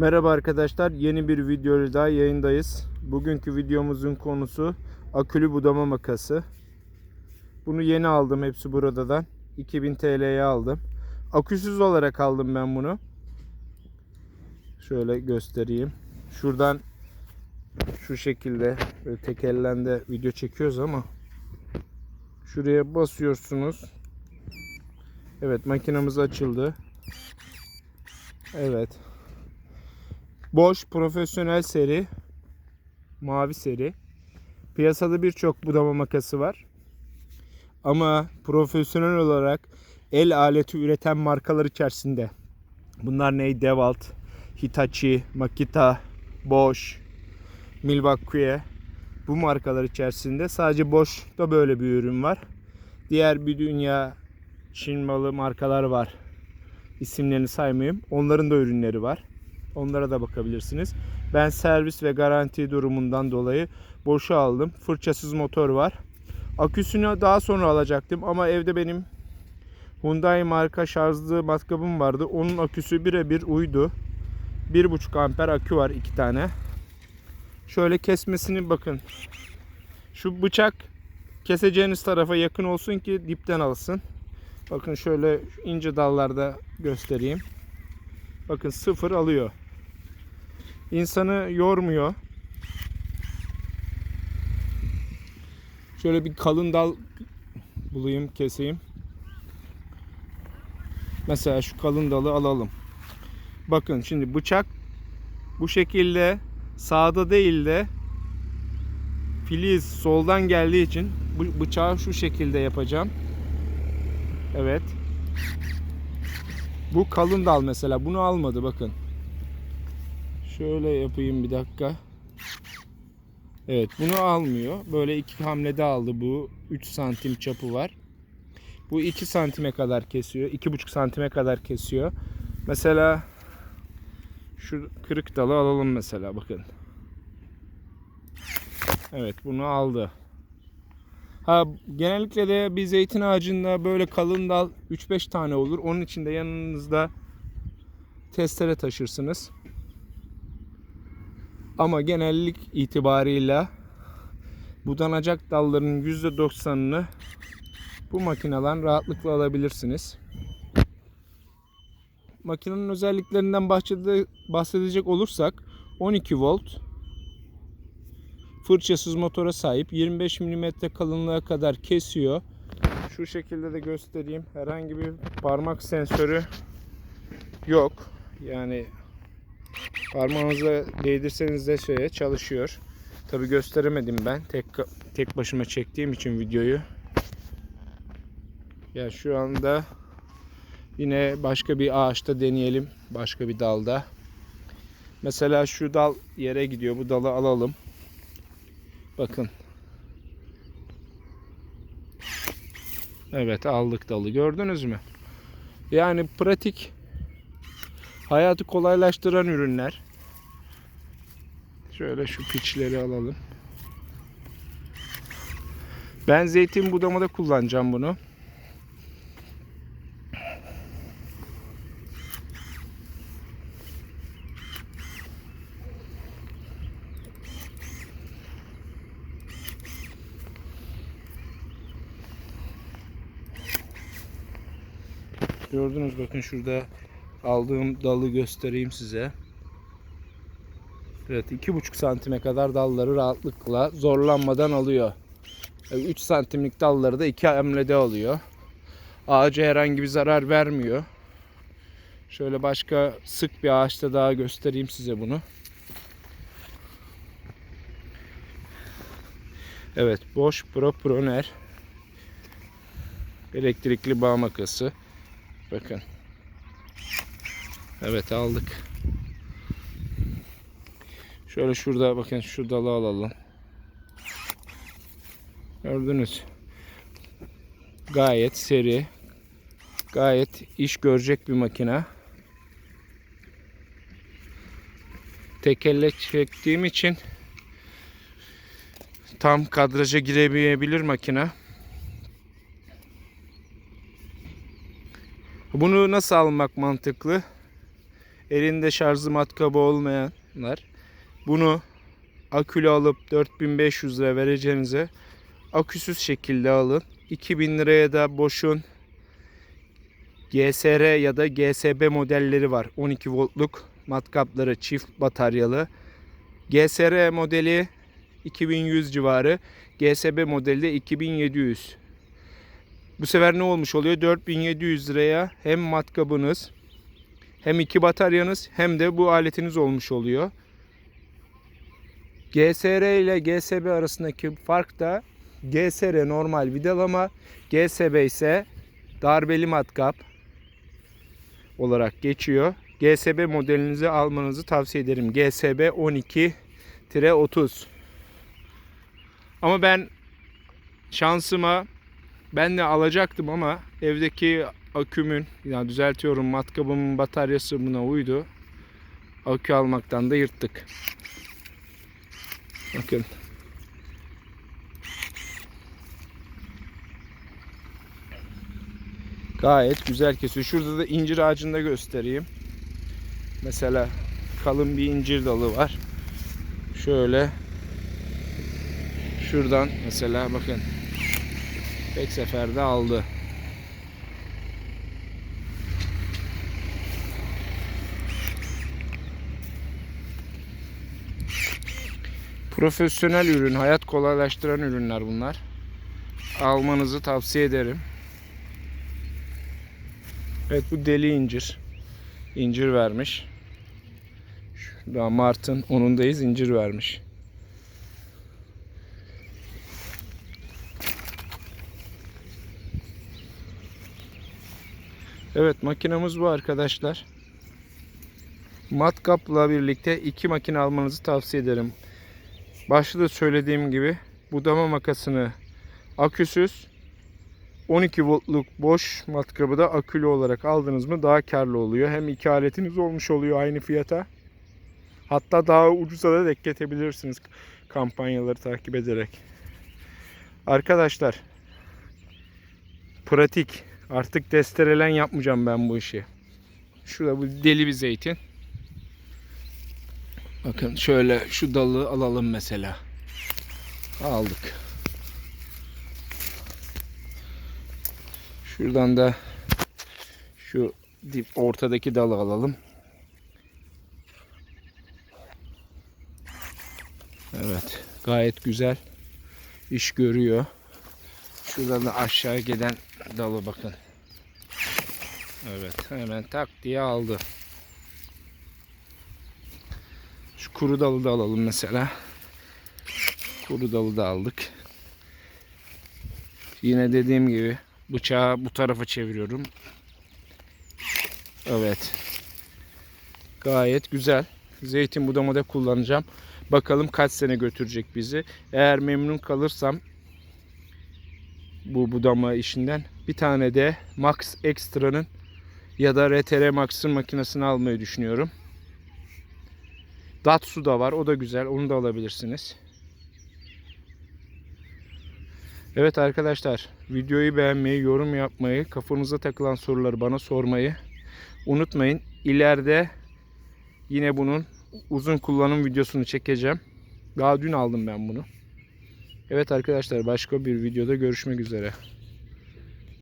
Merhaba arkadaşlar, yeni bir videoyla daha yayındayız. Bugünkü videomuzun konusu akülü budama makası. Bunu yeni aldım hepsi buradan. 2000 TL'ye aldım. Aküsüz olarak aldım ben bunu. Şöyle göstereyim. Şuradan şu şekilde böyle tek elle de video çekiyoruz ama şuraya basıyorsunuz. Evet makinamız açıldı. Evet. Bosch profesyonel seri. Mavi seri. Piyasada birçok budama makası var. Ama profesyonel olarak el aleti üreten markalar içerisinde. Bunlar ne? Dewalt, Hitachi, Makita, Bosch, Milwaukee. Bu markalar içerisinde sadece Bosch'ta böyle bir ürün var. Diğer bir dünya Çin malı markalar var. İsimlerini saymayayım. Onların da ürünleri var. Onlara da bakabilirsiniz. Ben servis ve garanti durumundan dolayı boşu aldım. Fırçasız motor var. Aküsünü daha sonra alacaktım ama evde benim Hyundai marka şarjlı matkabım vardı. Onun aküsü birebir uydu. 1.5 amper akü var iki tane. Şöyle kesmesini bakın. Şu bıçak keseceğiniz tarafa yakın olsun ki dipten alsın. Bakın şöyle ince dallarda göstereyim. Bakın sıfır alıyor. İnsanı yormuyor. Şöyle bir kalın dal bulayım, keseyim. Mesela şu kalın dalı alalım. Bakın şimdi bıçak bu şekilde sağda değil de filiz soldan geldiği için bıçağı şu şekilde yapacağım. Evet. Bu kalın dal mesela. Bunu almadı bakın. Şöyle yapayım bir dakika. Evet bunu almıyor. Böyle iki hamlede aldı bu. 3 santim çapı var. Bu 2 santime kadar kesiyor. 2,5 santime kadar kesiyor. Mesela şu kırık dalı alalım mesela bakın. Evet bunu aldı. Ha genellikle de bir zeytin ağacında böyle kalın dal 3-5 tane olur. Onun için de yanınızda testere taşırsınız. Ama genellik itibarıyla budanacak dalların %90'ını bu makineden rahatlıkla alabilirsiniz. Makinenin özelliklerinden bahsede- bahsedecek olursak 12 volt fırçasız motora sahip 25 mm kalınlığa kadar kesiyor. Şu şekilde de göstereyim. Herhangi bir parmak sensörü yok. Yani parmağınıza değdirseniz de şeye çalışıyor. Tabi gösteremedim ben. Tek tek başıma çektiğim için videoyu. Ya şu anda yine başka bir ağaçta deneyelim. Başka bir dalda. Mesela şu dal yere gidiyor. Bu dalı alalım. Bakın. Evet aldık dalı gördünüz mü? Yani pratik hayatı kolaylaştıran ürünler. Şöyle şu piçleri alalım. Ben zeytin budamada kullanacağım bunu. Gördünüz bakın şurada aldığım dalı göstereyim size. Evet 2,5 santime kadar dalları rahatlıkla zorlanmadan alıyor. 3 santimlik dalları da 2 hamlede alıyor. Ağaca herhangi bir zarar vermiyor. Şöyle başka sık bir ağaçta daha göstereyim size bunu. Evet Bosch Pro Proner elektrikli bağ makası. Bakın. Evet aldık. Şöyle şurada bakın şu dalı alalım. Gördünüz. Gayet seri. Gayet iş görecek bir makine. Tek elle çektiğim için tam kadraja giremeyebilir makine. Bunu nasıl almak mantıklı? Elinde şarjı matkabı olmayanlar bunu akülü alıp 4500 lira vereceğinize aküsüz şekilde alın. 2000 liraya da boşun GSR ya da GSB modelleri var. 12 voltluk matkapları çift bataryalı. GSR modeli 2100 civarı. GSB modeli de 2700. Bu sefer ne olmuş oluyor? 4700 liraya hem matkabınız hem iki bataryanız hem de bu aletiniz olmuş oluyor. GSR ile GSB arasındaki fark da GSR normal vidalama, GSB ise darbeli matkap olarak geçiyor. GSB modelinizi almanızı tavsiye ederim. GSB 12-30. Ama ben şansıma ben de alacaktım ama evdeki akümün yani düzeltiyorum matkabımın bataryası buna uydu. Akü almaktan da yırttık. Bakın. Gayet güzel kesiyor. Şurada da incir ağacını da göstereyim. Mesela kalın bir incir dalı var. Şöyle şuradan mesela bakın tek seferde aldı. Profesyonel ürün, hayat kolaylaştıran ürünler bunlar. Almanızı tavsiye ederim. Evet bu deli incir. İncir vermiş. Şurada Mart'ın onundayız incir vermiş. Evet makinamız bu arkadaşlar. Matkapla birlikte iki makine almanızı tavsiye ederim. Başta da söylediğim gibi budama makasını aküsüz 12 voltluk boş matkabı da akülü olarak aldınız mı daha karlı oluyor. Hem iki aletiniz olmuş oluyor aynı fiyata. Hatta daha ucuza da dekletebilirsiniz kampanyaları takip ederek. Arkadaşlar pratik artık desterelen yapmayacağım ben bu işi. Şurada bu deli bir zeytin. Bakın şöyle şu dalı alalım mesela. Aldık. Şuradan da şu dip ortadaki dalı alalım. Evet. Gayet güzel iş görüyor. Şuradan da aşağı gelen dalı bakın. Evet. Hemen tak diye aldı. Şu kuru dalı da alalım mesela. Kuru dalı da aldık. Yine dediğim gibi bıçağı bu tarafa çeviriyorum. Evet. Gayet güzel. Zeytin budamada kullanacağım. Bakalım kaç sene götürecek bizi. Eğer memnun kalırsam bu budama işinden bir tane de Max Extra'nın ya da RTR Max'ın makinesini almayı düşünüyorum. Datsu da var. O da güzel. Onu da alabilirsiniz. Evet arkadaşlar. Videoyu beğenmeyi, yorum yapmayı, kafanıza takılan soruları bana sormayı unutmayın. İleride yine bunun uzun kullanım videosunu çekeceğim. Daha dün aldım ben bunu. Evet arkadaşlar başka bir videoda görüşmek üzere.